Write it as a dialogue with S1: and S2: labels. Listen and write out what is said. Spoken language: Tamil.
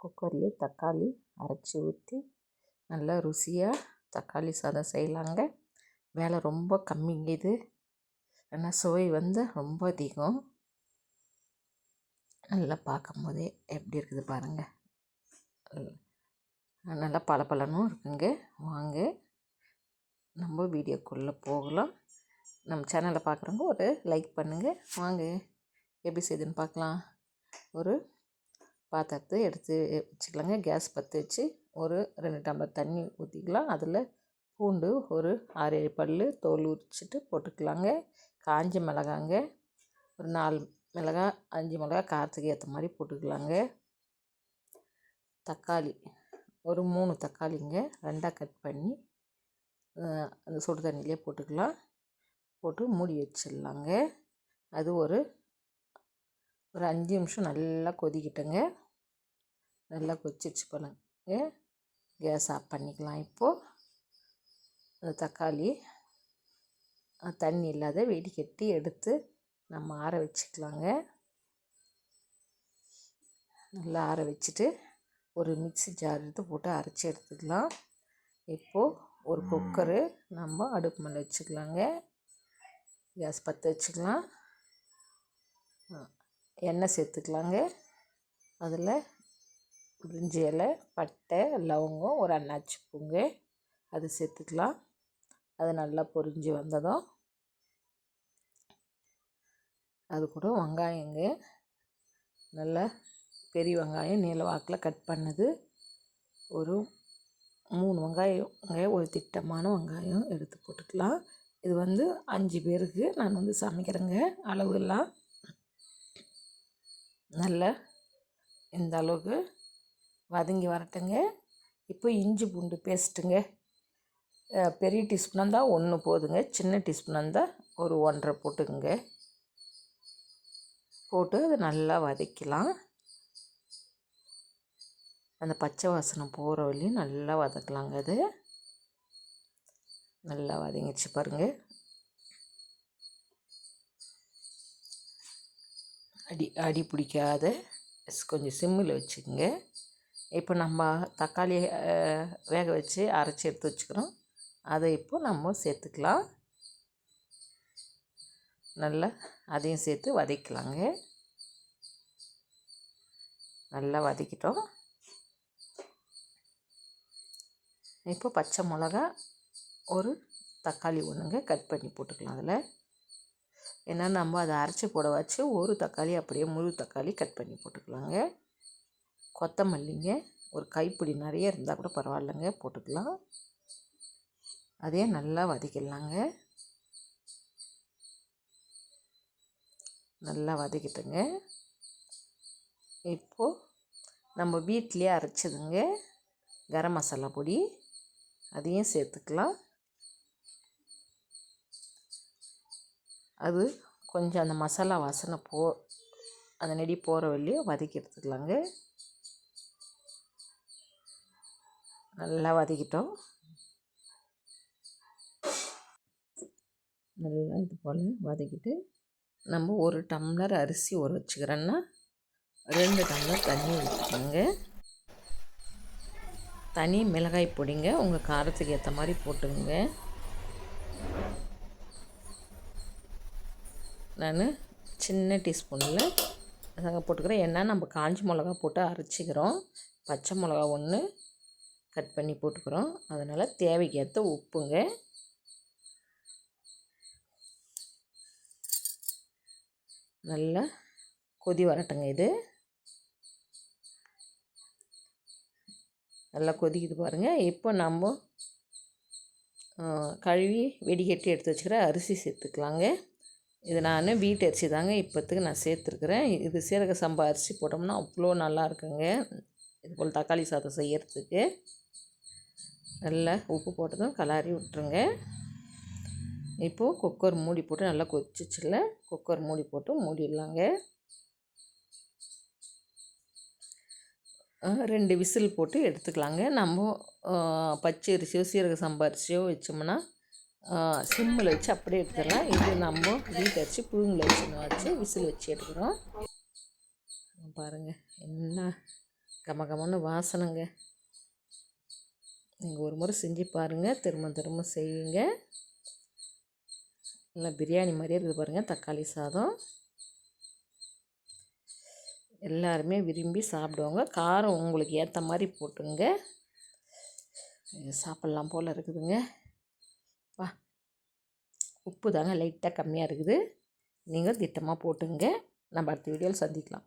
S1: குக்கர்லேயே தக்காளி அரைச்சி ஊற்றி நல்லா ருசியாக தக்காளி சாதம் செய்யலாங்க. வேலை ரொம்ப கம்மிங்க இது. ஆனால் சுவை வந்து ரொம்ப அதிகம். நல்லா பார்க்கும் போதே எப்படி இருக்குது பாருங்கள் நல்லா பளபளன்னும் இருக்குங்க. வாங்க. நம்ம வீடியோக்குள்ளே போகலாம். நம்ம சேனலை பார்க்குறவங்க ஒரு லைக் பண்ணுங்கள் வாங்க. எப்படி செய்யுதுன்னு பார்க்கலாம். ஒரு பாத்திரத்தை எடுத்து வச்சுக்கலாங்க. கேஸ் பற்ற வச்சு ஒரு ரெண்டு டம்ளர் தண்ணி ஊற்றிக்கலாம் அதில் பூண்டு ஒரு ஆறு ஏழு பல் தோல் உரிச்சிட்டு போட்டுக்கலாங்க. காஞ்ச மிளகாங்க ஒரு நாலு மிளகா அஞ்சு மிளகா காரத்துக்கு ஏற்ற மாதிரி போட்டுக்கலாங்க. தக்காளி ஒரு மூணு தக்காளிங்க ரெண்டாக கட் பண்ணி அந்த சுடு தண்ணியிலே போட்டுக்கலாம். போட்டு மூடி வச்சிடலாங்க. அது ஒரு ஒரு அஞ்சு நிமிஷம் நல்லா கொதிக்கிட்டேங்க. நல்லா கொதிச்சிச்சு பண்ணுங்க கேஸ் ஆஃப் பண்ணிக்கலாம் இப்போது அந்த தக்காளி தண்ணி இல்லாத வெடிக்கட்டி எடுத்து நம்ம ஆற வச்சுக்கலாங்க. நல்லா ஆற வச்சுட்டு ஒரு மிக்ஸி ஜார் எடுத்து போட்டு அரைச்சி எடுத்துக்கலாம். இப்போது ஒரு குக்கரு நம்ம அடுப்பு மேலே வச்சுக்கலாங்க. கேஸ் பற்ற வச்சுக்கலாம். எண்ணெய் சேர்த்துக்கலாங்க. அதில் பிரிஞ்சி இலை பட்டை லவங்கம் ஒரு அன்னாச்சி பூங்க அது சேர்த்துக்கலாம். அது நல்லா பொரிஞ்சு வந்ததும் அது கூட வெங்காயங்க. நல்லா பெரிய வெங்காயம் நீல வாக்கில் கட் பண்ணது. ஒரு மூணு வெங்காயம் ஒரு திட்டமான வெங்காயம் எடுத்து போட்டுக்கலாம். இது வந்து அஞ்சு பேருக்கு நான் வந்து சமைக்கிறேங்க அளவுலாம் நல்லா இந்த அளவுக்கு வதங்கி வரட்டுங்க. இப்போ இஞ்சி பூண்டு பேஸ்ட்டுங்க. பெரிய டீஸ்பூனாக இருந்தால் ஒன்று போதுங்க. சின்ன டீஸ்பூனாக இருந்தால் ஒரு ஒன்றரை போட்டுக்குங்க. போட்டு அதை நல்லா வதக்கலாம். அந்த பச்சை வாசனை போகிற வழியும் நல்லா வதக்கலாங்க அது. நல்லா வதங்கிச்சு பாருங்கள் அடி அடி பிடிக்காத கொஞ்சம் சிம்மில் வச்சுக்கோங்க. இப்போ நம்ம தக்காளி வேக வச்சு அரைச்சி எடுத்து வச்சுக்கிறோம். அதை இப்போ நம்ம சேர்த்துக்கலாம். நல்லா அதையும் சேர்த்து வதக்கலாங்க. நல்லா வதக்கிட்டோம். இப்போ பச்சை மிளகா ஒரு தக்காளி ஒன்றுங்க கட் பண்ணி போட்டுக்கலாம் அதில். ஏன்னா நம்ம அதை அரைச்சி போட வச்சு ஒரு தக்காளி அப்படியே முழு தக்காளி கட் பண்ணி போட்டுக்கலாங்க. கொத்தமல்லிங்க ஒரு கைப்பிடி நிறைய இருந்தால் கூட பரவாயில்லைங்க போட்டுக்கலாம். அதே நல்லா வதக்கிடலாங்க. நல்லா வதக்கிட்டுங்க. இப்போது நம்ம வீட்டிலே அரைச்சதுங்க கரம் மசாலா பொடி. அதையும் சேர்த்துக்கலாம். அது கொஞ்சம் அந்த மசாலா வாசனை போ அந்த நெடி போகிற வழியும் வதக்கி எடுத்துக்கலாங்க நல்லா வதக்கிட்டோம். நல்லா இது போல் வதக்கிட்டு நம்ம ஒரு டம்ளர் அரிசி ஊற வச்சுக்கிறோன்னா ரெண்டு டம்ளர் தண்ணி ஊற்றிக்கோங்க தனி மிளகாய் பொடிங்க. உங்கள் காரத்துக்கு ஏற்ற மாதிரி போட்டுக்கோங்க. நான் சின்ன டீஸ்பூனில் போட்டுக்கிறேன் ஏன்னா நம்ம காஞ்சி மிளகா போட்டு அரைச்சிக்கிறோம். பச்சை மிளகா ஒன்று கட் பண்ணி போட்டுக்கிறோம். அதனால் தேவைக்கேற்ற உப்புங்க. நல்லா கொதி வரட்டுங்க இது. நல்லா கொதிக்குது பாருங்கள் இப்போ நம்ம கழுவி வெடிகட்டி எடுத்து வச்சுக்கிற அரிசி சேர்த்துக்கலாங்க. இது நான் வீட்டு அரிசி தாங்க இப்போத்துக்கு நான் சேர்த்துருக்குறேன். இது சீரக சம்பா அரிசி போட்டோம்னா அவ்வளோ நல்லா இருக்குங்க. இது போல் தக்காளி சாதம் செய்யறதுக்கு. நல்லா உப்பு போட்டதும் கலாரி விட்டுருங்க. இப்போது குக்கர் மூடி போட்டு நல்லா கொதிச்சிச்சில்ல குக்கர் மூடி போட்டு மூடிடலாங்க. ரெண்டு விசில் போட்டு எடுத்துக்கலாங்க. நம்ம பச்சை அரிசியோ சீரக சம்பா அரிசியோ வச்சோம்னா சிம்மில் வச்சு அப்படியே எடுத்துடலாம். இது நம்ம வீட்டை வச்சு புழுங்கில் வச்சு வச்சு விசில் வச்சு எடுக்கிறோம். பாருங்கள் என்ன கம கமன்னு வாசனைங்க. நீங்கள் ஒரு முறை செஞ்சு பாருங்கள் திரும்ப திரும்ப செய்வீங்க நல்லா பிரியாணி மாதிரியே இருக்குது பாருங்கள் தக்காளி சாதம். எல்லாருமே விரும்பி சாப்பிடுவாங்க. காரம் உங்களுக்கு ஏற்ற மாதிரி போட்டுங்க. சாப்பிட்லாம் போல் இருக்குதுங்க. வா. உப்பு தாங்க லைட்டாக கம்மியாக இருக்குது. நீங்கள் திட்டமாக போட்டுங்க. நம்ம அடுத்த வீடியோவில் சந்திக்கலாம்.